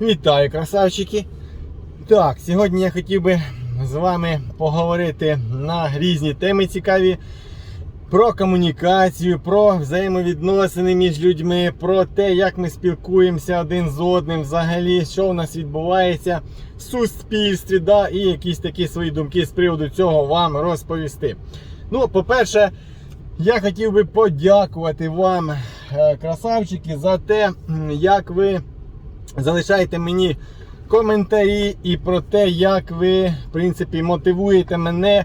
Вітаю, красавчики! Так, сьогодні я хотів би з вами поговорити на різні теми цікаві. Про комунікацію, про взаємовідносини між людьми, про те, як ми спілкуємося один з одним, взагалі, що у нас відбувається в суспільстві, да, і якісь такі свої думки з приводу цього вам розповісти. Ну, по-перше, я хотів би подякувати вам, е, красавчики, за те, як ви залишаєте мені коментарі і про те, як ви, в принципі, мотивуєте мене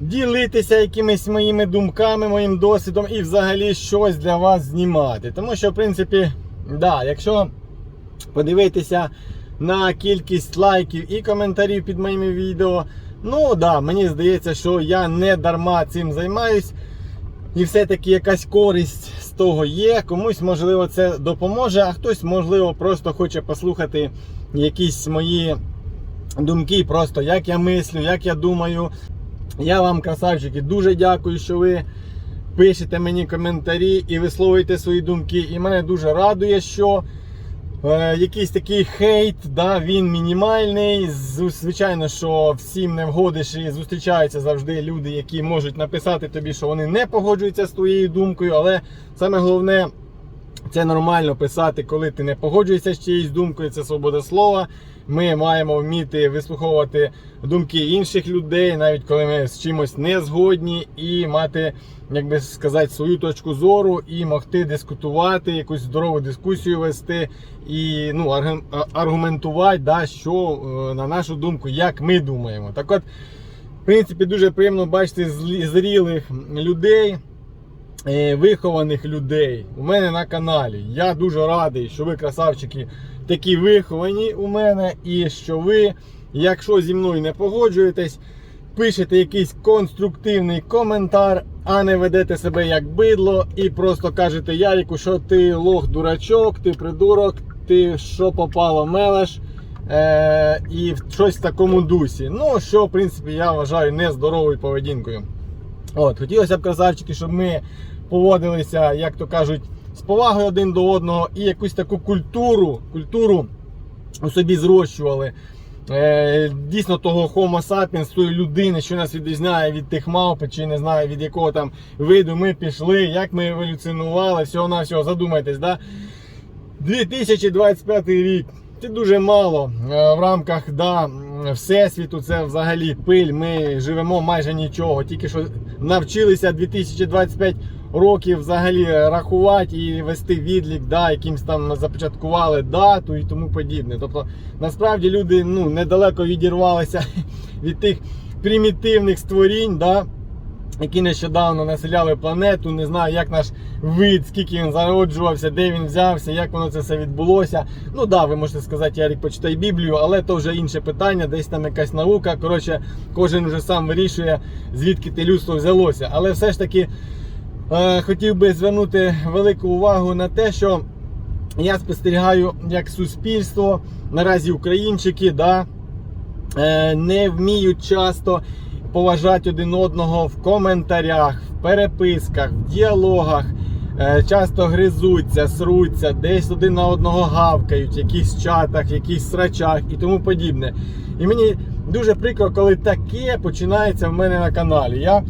ділитися якимись моїми думками, моїм досвідом і взагалі щось для вас знімати. Тому що, в принципі, да, якщо подивитися на кількість лайків і коментарів під моїми відео, ну да, мені здається, що я не дарма цим займаюсь. І все-таки якась користь з того є. Комусь, можливо, це допоможе, а хтось, можливо, просто хоче послухати якісь мої думки, просто як я мислю, як я думаю. Я вам, красавчики, дуже дякую, що ви пишете мені коментарі і висловуєте свої думки. І мене дуже радує, що е, якийсь такий хейт, да, він мінімальний. Звичайно, що всім не вгодиш і зустрічаються завжди люди, які можуть написати тобі, що вони не погоджуються з твоєю думкою, але саме головне. Це нормально писати, коли ти не погоджуєшся з чиєюсь думкою, це свобода слова. Ми маємо вміти вислуховувати думки інших людей, навіть коли ми з чимось не згодні, і мати, як би сказати, свою точку зору і могти дискутувати, якусь здорову дискусію вести і ну, аргументувати, да, що е, на нашу думку, як ми думаємо. Так от, в принципі, дуже приємно бачити зрілих людей вихованих людей у мене на каналі. Я дуже радий, що ви, красавчики, такі виховані у мене, і що ви, якщо зі мною не погоджуєтесь, пишете якийсь конструктивний коментар, а не ведете себе як бидло і просто кажете Ярику, що ти лох дурачок, ти придурок, ти що попало мелеш. Е, і щось в такому дусі. Ну, що, в принципі, я вважаю нездоровою поведінкою. От, хотілося б, красавчики, щоб ми поводилися, як то кажуть, з повагою один до одного і якусь таку культуру, культуру у собі зрощували. Е, дійсно того Homo sapiens, тої людини, що нас відрізняє від тих мавп, чи не знаю від якого там виду ми пішли, як ми еволюціонували, всього на всього, задумайтесь, да? 2025 рік. Це дуже мало Е, в рамках да, всесвіту. Це взагалі пиль. Ми живемо майже нічого. Тільки що навчилися 2025 років взагалі рахувати і вести відлік, да, якимсь там започаткували дату і тому подібне. Тобто, насправді люди ну, недалеко відірвалися від тих примітивних створінь. Да, які нещодавно населяли планету. Не знаю, як наш вид, скільки він зароджувався, де він взявся, як воно це все відбулося. Ну да, ви можете сказати, Ярик, почитай Біблію, але то вже інше питання, десь там якась наука. Коротше, кожен вже сам вирішує, звідки те людство взялося. Але все ж таки хотів би звернути велику увагу на те, що я спостерігаю, як суспільство, наразі українчики, да, е, не вміють часто поважати один одного в коментарях, в переписках, в діалогах. Е, Часто гризуться, сруться, десь один на одного гавкають, в якихось чатах, в якихось срачах і тому подібне. І мені дуже прикро, коли таке починається в мене на каналі. Я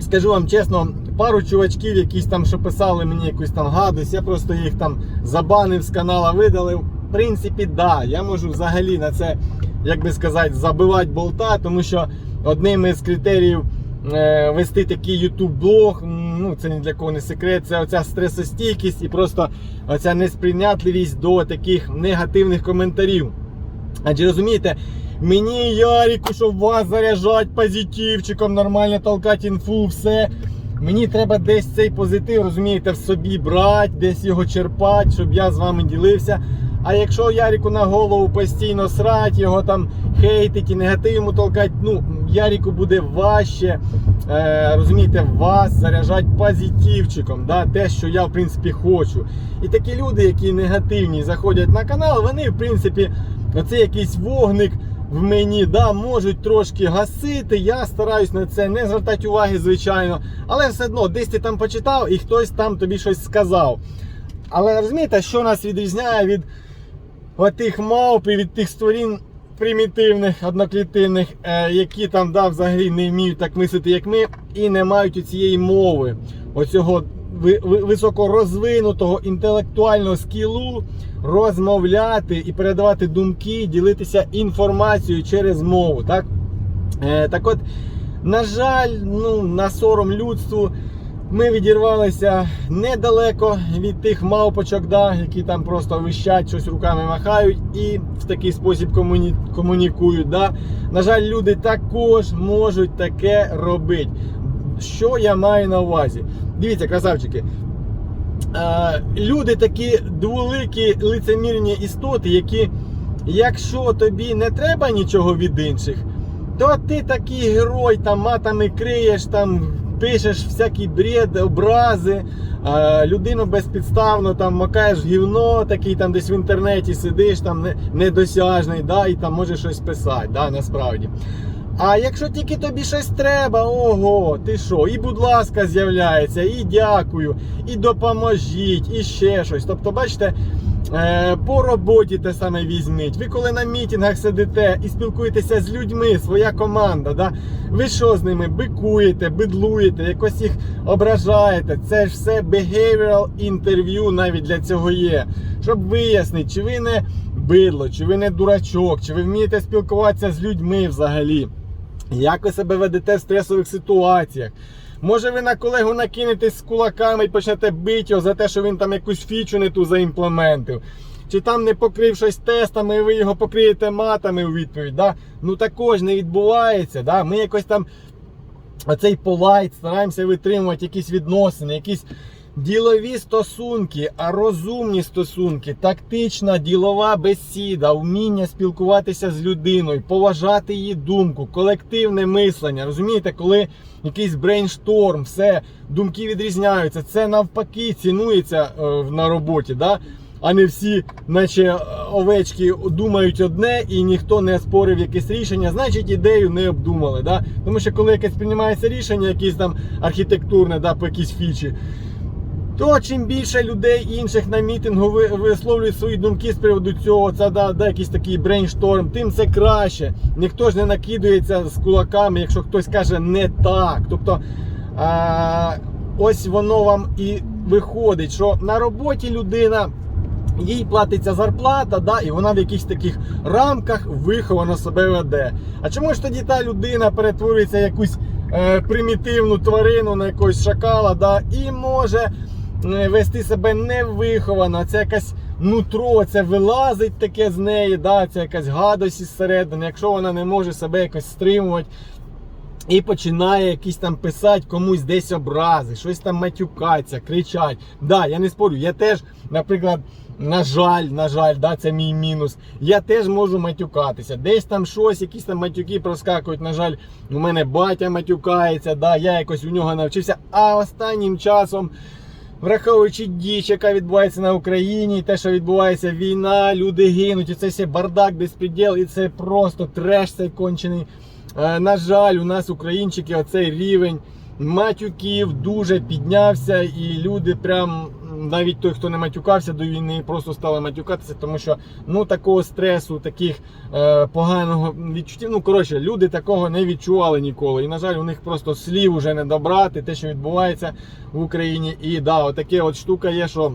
скажу вам чесно, пару чувачків, якісь там, що писали мені якусь там гадость, я просто їх там забанив з канала, видалив. В принципі, да, я можу взагалі на це, як би сказати, забивати болта, тому що одним із критеріїв е, вести такий YouTube блог, ну це ні для кого не секрет, це оця стресостійкість і просто оця несприйнятливість до таких негативних коментарів. Адже розумієте, мені Ярику, щоб вас заряджати позитивчиком, нормально толкати інфу, все. Мені треба десь цей позитив, розумієте, в собі брати, десь його черпати, щоб я з вами ділився. А якщо Ярику на голову постійно срать, його там хейтить і негатив йому толкать, ну, Ярику буде важче, е, розумієте, вас заряджати позитивчиком, да, те, що я в принципі хочу. І такі люди, які негативні, заходять на канал, вони, в принципі, оце якийсь вогник в мені, да, можуть трошки гасити. Я стараюсь на це не звертати уваги, звичайно. Але все одно, десь ти там почитав і хтось там тобі щось сказав. Але розумієте, що нас відрізняє від отих мавп і від тих створін примітивних, одноклітинних, е, які там да, взагалі не вміють так мислити, як ми, і не мають цієї мови, оцього високорозвинутого інтелектуального скілу розмовляти і передавати думки, ділитися інформацією через мову. Так, е, так от, на жаль, ну, на сором людству. Ми відірвалися недалеко від тих мавпочок, да, які там просто вищать, щось руками махають і в такий спосіб комуні... комунікують. Да. На жаль, люди також можуть таке робити. Що я маю на увазі? Дивіться, красавчики. Е, люди такі дволикі лицемірні істоти, які, якщо тобі не треба нічого від інших, то ти такий герой, там матами криєш, там пишеш всякий бред, образи, людину безпідставно там макаєш гівно, такий там десь в інтернеті сидиш, там недосяжний, да, і там можеш щось писати, да, насправді. А якщо тільки тобі щось треба, ого, ти що? І будь ласка, з'являється, і дякую, і допоможіть, і ще щось. Тобто, бачите, е, по роботі те саме візьміть. Ви коли на мітингах сидите і спілкуєтеся з людьми, своя команда, да? ви що з ними бикуєте, бидлуєте, якось їх ображаєте. Це ж все behavioral інтерв'ю навіть для цього є. Щоб вияснити, чи ви не бидло, чи ви не дурачок, чи ви вмієте спілкуватися з людьми взагалі. Як ви себе ведете в стресових ситуаціях? Може ви на колегу накинетесь з кулаками і почнете бити його за те, що він там якусь фічу не ту заімплементив. Чи там не покрив щось тестами, ви його покриєте матами у відповідь. Да? Ну також не відбувається. Да? Ми якось там оцей полайт стараємося витримувати якісь відносини, якісь ділові стосунки, а розумні стосунки, тактична ділова бесіда, вміння спілкуватися з людиною, поважати її думку, колективне мислення. Розумієте, коли якийсь брейншторм, все, думки відрізняються, це навпаки цінується е, на роботі. Да? А не всі, наче е, овечки, думають одне і ніхто не спорив якесь рішення, значить ідею не обдумали. Да? Тому що коли якесь приймається рішення, якесь там архітектурне, да, по якійсь фічі, то чим більше людей інших на мітингу висловлюють свої думки з приводу цього, це да, да, якийсь такий брейншторм, тим це краще. Ніхто ж не накидується з кулаками, якщо хтось каже не так. Тобто а, ось воно вам і виходить, що на роботі людина. Їй платиться зарплата, да, і вона в якихось таких рамках виховано себе веде. А чому ж тоді та людина перетворюється в якусь е, примітивну тварину на якогось шакала, да, і може вести себе невиховано, це якась нутро, це вилазить таке з неї, да, це якась гадость із середини, якщо вона не може себе якось стримувати. І починає якісь там писати комусь десь образи, щось там матюкатися, кричать. Да, я не спорю, я теж, наприклад, на жаль, на жаль, да, це мій мінус. Я теж можу матюкатися. Десь там щось, якісь там матюки проскакують. На жаль, у мене батя матюкається, да, я якось у нього навчився. А останнім часом. Враховуючи діч, яка відбувається на Україні, і те, що відбувається війна, люди гинуть, і це все бардак, безпреділ, і це просто треш цей кончений. Е, На жаль, у нас українчики оцей рівень матюків дуже піднявся, і люди прям навіть той, хто не матюкався до війни, просто стали матюкатися, тому що ну такого стресу, таких е, поганого відчуттів. Ну коротше, люди такого не відчували ніколи. І на жаль, у них просто слів уже не добрати, те, що відбувається в Україні. І да, отаке от штука є, що.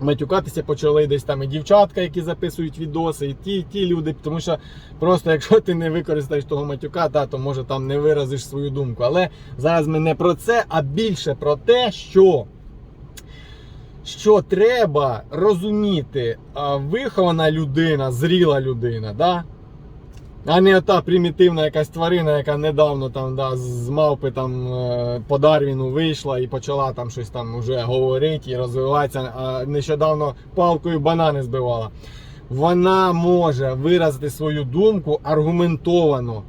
Матюкатися почали десь там і дівчатка, які записують відоси, і ті, ті люди. Тому що просто якщо ти не використаєш того матюка, та, то може там не виразиш свою думку. Але зараз ми не про це, а більше про те, що, що треба розуміти вихована людина, зріла людина. Да? А не та примітивна якась тварина, яка недавно там да, з мавпи там е, по Дарвіну вийшла і почала там щось там уже говорити і розвиватися. А нещодавно палкою банани збивала. Вона може виразити свою думку аргументовано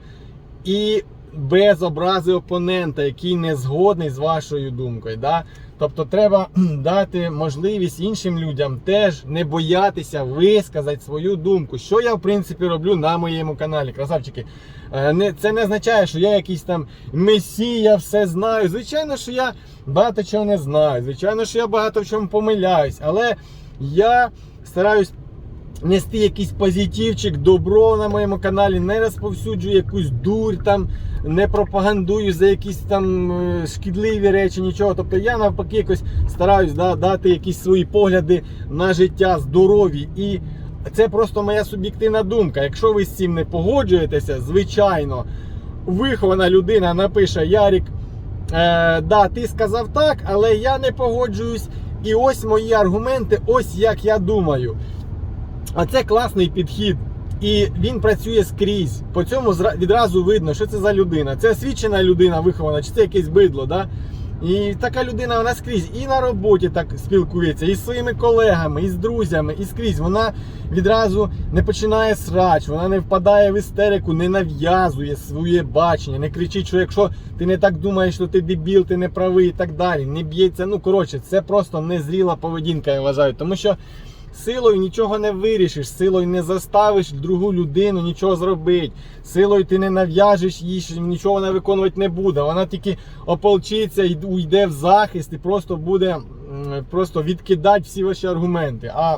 і без образи опонента, який не згодний з вашою думкою. Да? Тобто треба дати можливість іншим людям теж не боятися висказати свою думку. Що я в принципі роблю на моєму каналі, красавчики. Е, Це не означає, що я якийсь там месія, все знаю. Звичайно, що я багато чого не знаю. Звичайно, що я багато в чому помиляюсь, але я стараюсь нести якийсь позитивчик, добро на моєму каналі, не розповсюджую якусь дурь там, не пропагандую за якісь там е, шкідливі речі, нічого. Тобто я навпаки якось стараюсь да, дати якісь свої погляди на життя здорові. І це просто моя суб'єктивна думка. Якщо ви з цим не погоджуєтеся, звичайно, вихована людина напише Ярік. Е, да, ти сказав так, але я не погоджуюсь. І ось мої аргументи, ось як я думаю. А це класний підхід. І він працює скрізь. По цьому відразу видно, що це за людина. Це освічена людина вихована, чи це якесь бидло. Да? І така людина вона скрізь і на роботі так спілкується, і з своїми колегами, і з друзями, і скрізь. Вона відразу не починає срач, вона не впадає в істерику, не нав'язує своє бачення, не кричить, що якщо ти не так думаєш, що ти дебіл, ти не правий і так далі. Не б'ється. Ну коротше, це просто незріла поведінка, я вважаю. Тому що Силою нічого не вирішиш, силою не заставиш другу людину нічого зробити. Силою ти не нав'яжеш їй, нічого вона виконувати не буде. Вона тільки ополчиться і уйде в захист і просто буде просто відкидати всі ваші аргументи. А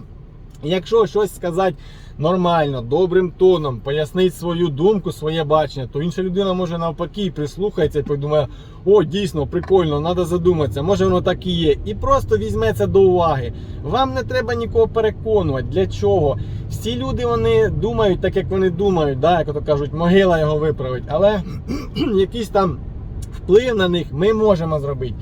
якщо щось сказати нормально, добрим тоном, пояснити свою думку, своє бачення, то інша людина може навпаки прислухається і подумає, о, дійсно, прикольно, треба задуматися, може воно так і є. І просто візьме це до уваги. Вам не треба нікого переконувати. Для чого? Всі люди вони думають так, як вони думають, да, як то кажуть, могила його виправить. Але якийсь там вплив на них ми можемо зробити.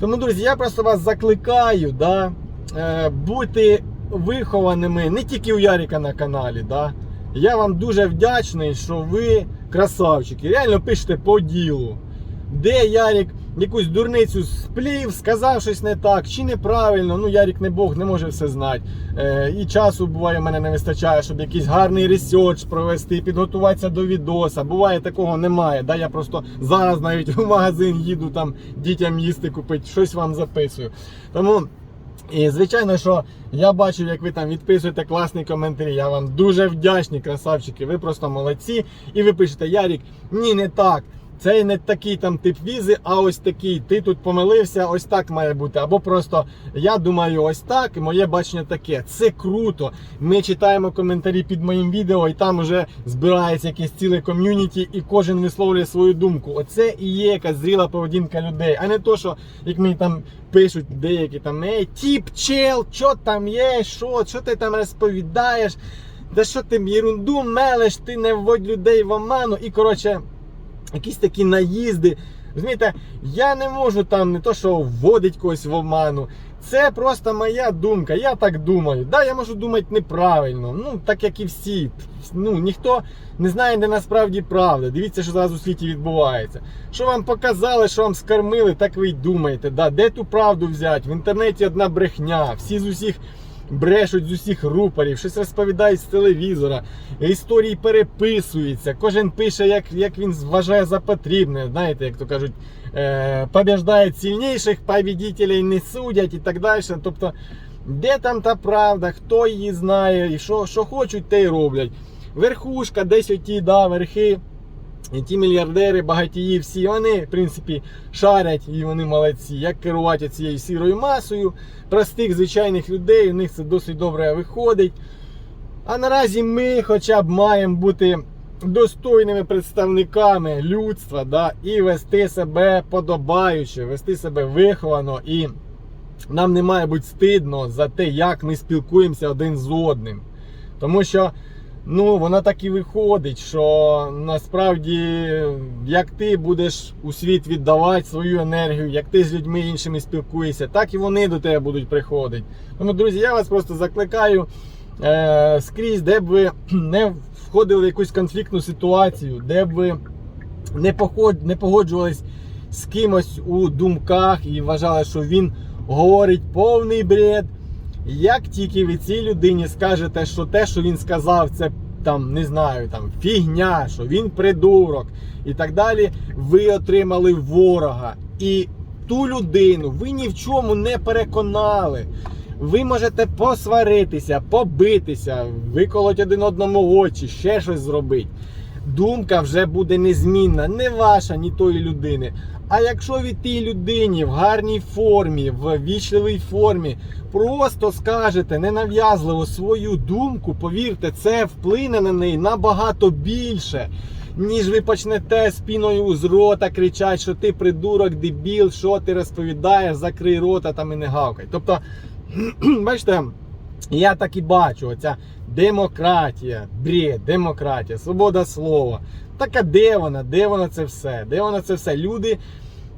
Тому, друзі, я просто вас закликаю, да, е, бути вихованими не тільки у Яріка на каналі. Да. Я вам дуже вдячний, що ви красавчики. Реально пишете по ділу. Де Ярік якусь дурницю сплів, сказав щось не так, чи неправильно. Ну, Ярік не Бог, не може все знати. Е, і часу буває, мене не вистачає, щоб якийсь гарний ресерч провести, підготуватися до відоса. Буває, такого немає. Да? Я просто зараз навіть в магазин їду там дітям їсти купити, щось вам записую. Тому. І звичайно, що я бачу, як ви там відписуєте класні коментарі. Я вам дуже вдячний, красавчики. Ви просто молодці. І ви пишете, Ярік, ні, не так. Цей не такий там тип візи, а ось такий. Ти тут помилився, ось так має бути. Або просто я думаю, ось так, і моє бачення таке. Це круто. Ми читаємо коментарі під моїм відео, і там вже збирається якесь ціле ком'юніті, і кожен висловлює свою думку. Оце і є якась зріла поведінка людей, а не то, що як мені там пишуть деякі там ей, тіп, чел, що там є, що, що ти там розповідаєш. Да що ти ерунду мелеш, ти не вводь людей в оману. І коротше, якісь такі наїзди. Розумієте, я не можу там не то, що вводить когось в оману. Це просто моя думка. Я так думаю. Да, я можу думати неправильно. Ну, так як і всі. Ну, ніхто не знає, де насправді правда. Дивіться, що зараз у світі відбувається. Що вам показали, що вам скормили, так ви й думаєте. Да, де ту правду взяти? В інтернеті одна брехня. Всі з усіх брешуть з усіх рупорів, щось розповідають з телевізора, історії переписуються, кожен пише, як, як він вважає за потрібне. Знаєте, як то кажуть, е, побіждають сильніших, побідітелей не судять і так далі. Тобто, де там та правда, хто її знає, і що, що хочуть, те й роблять. Верхушка, десь оті, да, верхи. І ті мільярдери, багатії, всі вони, в принципі, шарять і вони молодці. Як керувати цією сірою масою простих звичайних людей, у них це досить добре виходить. А наразі ми хоча б маємо бути достойними представниками людства да, і вести себе подобаюче, вести себе виховано. І нам не має бути стидно за те, як ми спілкуємося один з одним. Тому що ну, воно так і виходить, що насправді, як ти будеш у світ віддавати свою енергію, як ти з людьми іншими спілкуєшся, так і вони до тебе будуть приходити. Тому, друзі, я вас просто закликаю е, скрізь, де б ви не входили в якусь конфліктну ситуацію, де б ви не, поход, не погоджувались з кимось у думках і вважали, що він говорить повний бред. Як тільки ви цій людині скажете, що те, що він сказав, це там не знаю, там фігня, що він придурок і так далі, ви отримали ворога. І ту людину ви ні в чому не переконали. Ви можете посваритися, побитися, виколоть один одному очі, ще щось зробити. Думка вже буде незмінна, не ваша, ні тої людини. А якщо ви тій людині в гарній формі, в вічливій формі, просто скажете ненав'язливо свою думку, повірте, це вплине на неї набагато більше. Ніж ви почнете спіною з рота кричати, що ти придурок, дебіл, що ти розповідаєш, закрий рота там і не гавкай. Тобто, бачите, я так і бачу, оця демократія, бред, демократія, свобода слова. Так а де вона? Де вона це все? Де вона це все? Люди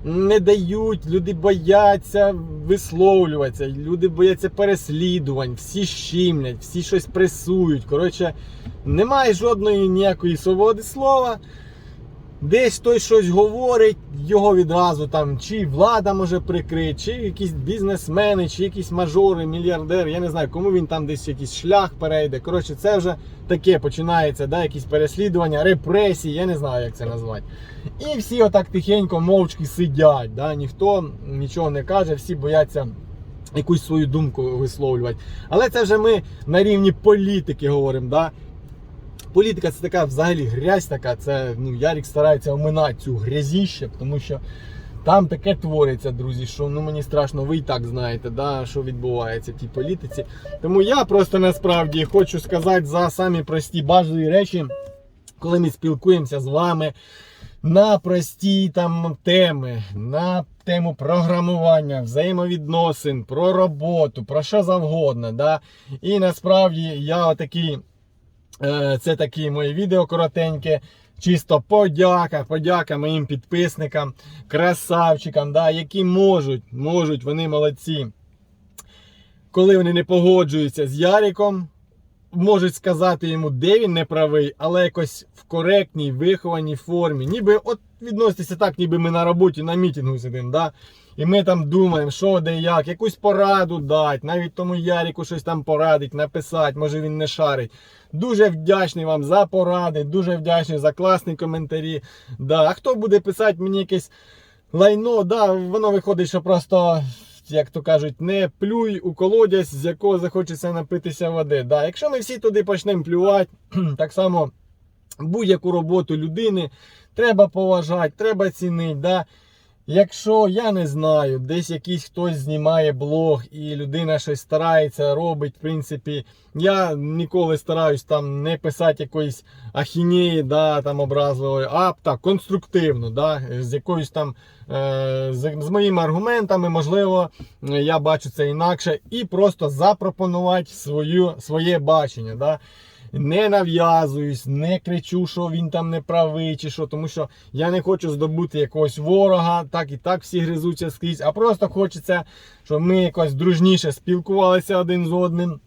не дають, люди бояться висловлюватися, люди бояться переслідувань, всі щимлять, всі щось пресують. Коротше, немає жодної ніякої свободи слова. Десь хтось щось говорить, його відразу там чи влада може прикрити, чи якісь бізнесмени, чи якісь мажори, мільярдери. Я не знаю, кому він там десь якийсь шлях перейде. Коротше, це вже таке починається, да, якісь переслідування, репресії, я не знаю, як це назвати. І всі отак тихенько, мовчки сидять. Да, Ніхто нічого не каже, всі бояться якусь свою думку висловлювати. Але це вже ми на рівні політики говоримо. Да? Політика це така взагалі грязь така. Це ну, Ярік старається оминати цю грязіще, тому що там таке твориться, друзі, що ну мені страшно, ви і так знаєте, да, що відбувається в тій політиці. Тому я просто насправді хочу сказати за самі прості базові речі, коли ми спілкуємося з вами на прості там теми, на тему програмування, взаємовідносин, про роботу, про що завгодно. Да? І насправді я отакий. Е, Це такі мої відео коротеньке. Чисто подяка, подяка моїм підписникам, красавчикам, да, які можуть, можуть, вони молодці. Коли вони не погоджуються з Яриком, можуть сказати йому, де він не правий, але якось в коректній, вихованій формі. Ніби от відноситися так, ніби ми на роботі на мітингу сидимо. Да? І ми там думаємо, що де як, якусь пораду дати, навіть тому Ярику щось там порадить, написати, може він не шарить. Дуже вдячний вам за поради, дуже вдячний за класні коментарі. Да. А хто буде писати мені якесь лайно, да, воно виходить, що просто, як то кажуть, не плюй у колодязь, з якого захочеться напитися води. Да. Якщо ми всі туди почнемо плювати, так само будь-яку роботу людини треба поважати, треба цінити. Да. Якщо я не знаю, десь якийсь хтось знімає блог і людина щось старається, робить, в принципі, я ніколи стараюсь там не писати якоїсь ахінеї, да, там образливої, а так, конструктивно, да, з якоюсь там е, з, з моїми аргументами, можливо, я бачу це інакше, і просто запропонувати свою, своє бачення. Да. Не нав'язуюсь, не кричу, що він там не правий, чи що, тому що я не хочу здобути якогось ворога, так і так всі гризуться скрізь, а просто хочеться, щоб ми якось дружніше спілкувалися один з одним.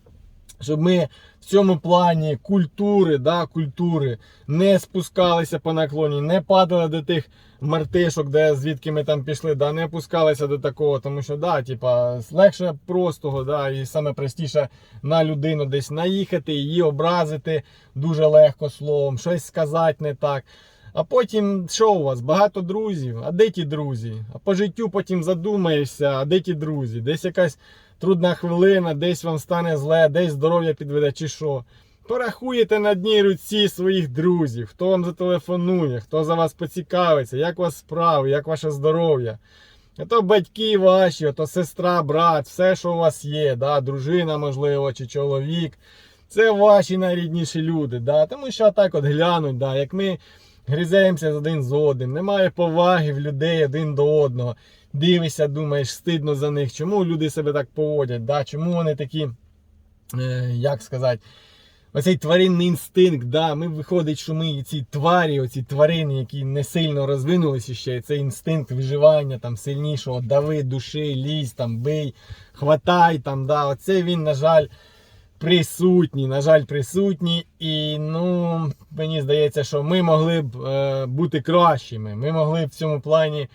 Щоб ми в цьому плані культури, да, культури не спускалися по наклоні, не падали до тих мартишок, де звідки ми там пішли, да, не опускалися до такого, тому що да, типа, легше простого, да, і саме простіше на людину десь наїхати, її образити дуже легко словом, щось сказати не так. А потім, що у вас? Багато друзів. А де ті друзі? А по життю потім задумаєшся, а де ті друзі? Десь якась трудна хвилина, десь вам стане зле, десь здоров'я підведе, чи що. Порахуєте на дній руці своїх друзів, хто вам зателефонує, хто за вас поцікавиться, як у вас справи, як ваше здоров'я. То батьки ваші, то сестра, брат, все, що у вас є, да, дружина, можливо, чи чоловік. Це ваші найрідніші люди. Да, Тому що так от глянуть, да, як ми гризаємося один з одним, немає поваги в людей один до одного. Дивишся, думаєш, стидно за них, чому люди себе так поводять, да? чому вони такі, е, як сказати, оцей тваринний інстинкт, да? ми виходить, що ми ці тварі, оці тварини, які не сильно розвинулися ще, цей інстинкт виживання там сильнішого, дави душі, лізь, там, бий, хватай, там, да? оце він, на жаль, присутній, на жаль, присутній. І ну, мені здається, що ми могли б е, бути кращими. Ми могли б в цьому плані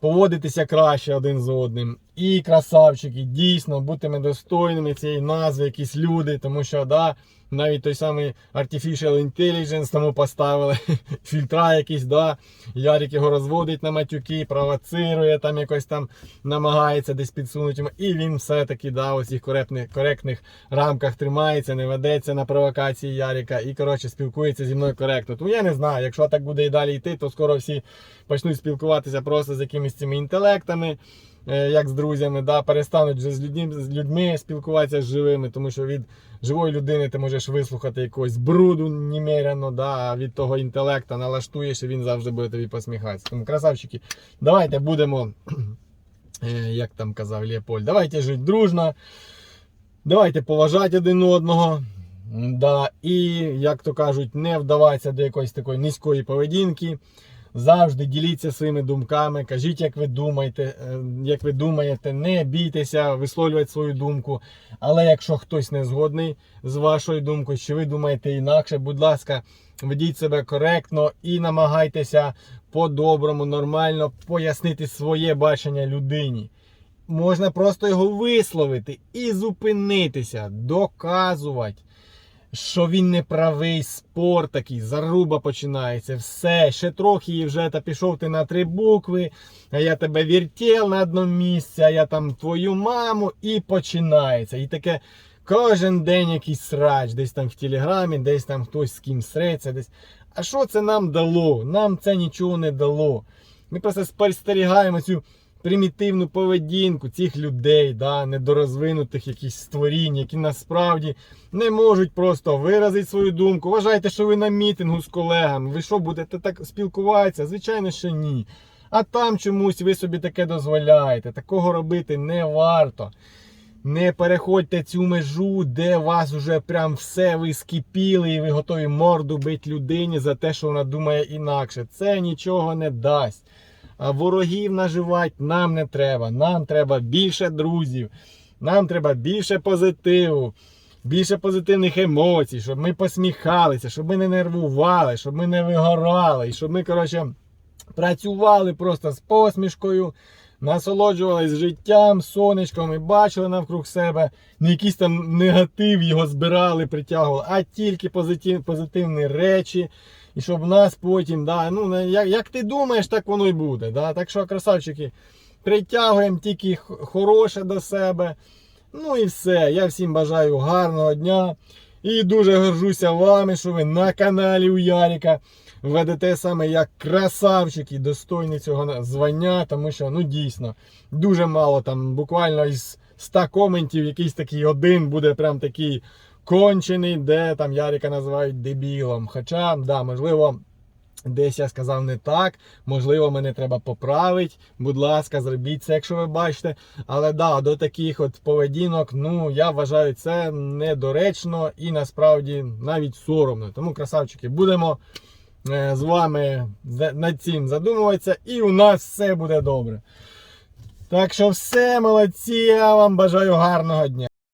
поводитися краще один з одним. І красавчики, дійсно, будьте достойними цієї назви, якісь люди, тому що да, навіть той самий Artificial Intelligence тому поставили фільтра якісь, да. Ярик його розводить на матюки, провоцирує, там якось там намагається десь підсунути. І він все-таки да, у цих коректних, коректних рамках тримається, не ведеться на провокації Ярика і коротше спілкується зі мною коректно. Тому я не знаю, якщо так буде і далі йти, то скоро всі почнуть спілкуватися просто з якимись цими інтелектами. Е, Як з друзями, да, перестануть вже з людьми, з людьми спілкуватися з живими, тому що від живої людини ти можеш вислухати якогось бруду немерено, да, а від того інтелекта налаштуєш, і він завжди буде тобі посміхатися. Тому красавчики, давайте будемо, е, як там казав Леопольд, давайте жити дружно, давайте поважати один одного. Да, і, як то кажуть, не вдаватися до якоїсь такої низької поведінки. Завжди діліться своїми думками, кажіть, як ви думаєте, е, як ви думаєте, не бійтеся висловлювати свою думку. Але якщо хтось не згодний з вашою думкою, чи ви думаєте інакше, будь ласка, ведіть себе коректно і намагайтеся по-доброму, нормально пояснити своє бачення людині. Можна просто його висловити і зупинитися, доказувати що він не правий, спор такий, заруба починається, все, ще трохи і вже та пішов ти на три букви, а я тебе вертів на одному місці, а я там твою маму, і починається. І таке кожен день якийсь срач, десь там в телеграмі, десь там хтось з ким среться, десь. А що це нам дало? Нам це нічого не дало. Ми просто спостерігаємо цю примітивну поведінку цих людей, да, недорозвинутих якісь створінь, які насправді не можуть просто виразити свою думку. Вважаєте, що ви на мітингу з колегами. Ви що будете так спілкуватися? Звичайно, що ні. А там чомусь ви собі таке дозволяєте. Такого робити не варто. Не переходьте цю межу, де вас вже прям все ви скипіли і ви готові морду бити людині за те, що вона думає інакше. Це нічого не дасть. Ворогів наживати нам не треба. Нам треба більше друзів, нам треба більше позитиву, більше позитивних емоцій, щоб ми посміхалися, щоб ми не нервували, щоб ми не вигорали, і щоб ми, коротше, працювали просто з посмішкою, насолоджувались життям, сонечком і бачили навкруг себе не якийсь там негатив його збирали, притягували, а тільки позитив, позитивні речі. І щоб нас потім, да, ну, як, як ти думаєш, так воно і буде. Да? Так що, красавчики, притягуємо тільки хороше до себе. Ну і все. Я всім бажаю гарного дня. І дуже горжуся вами, що ви на каналі у Яріка ведете саме як красавчики, достойні цього звання, тому що ну дійсно дуже мало там, буквально із 100 коментів, якийсь такий один буде прям такий кончений, де там Ярика називають дебілом. Хоча, да, можливо. Десь я сказав не так, можливо, мене треба поправити. Будь ласка, зробіть це, якщо ви бачите. Але да, до таких от поведінок, ну я вважаю це недоречно і насправді навіть соромно. Тому, красавчики, будемо е, з вами над цим задумуватися, і у нас все буде добре. Так що все, молодці, я вам бажаю гарного дня.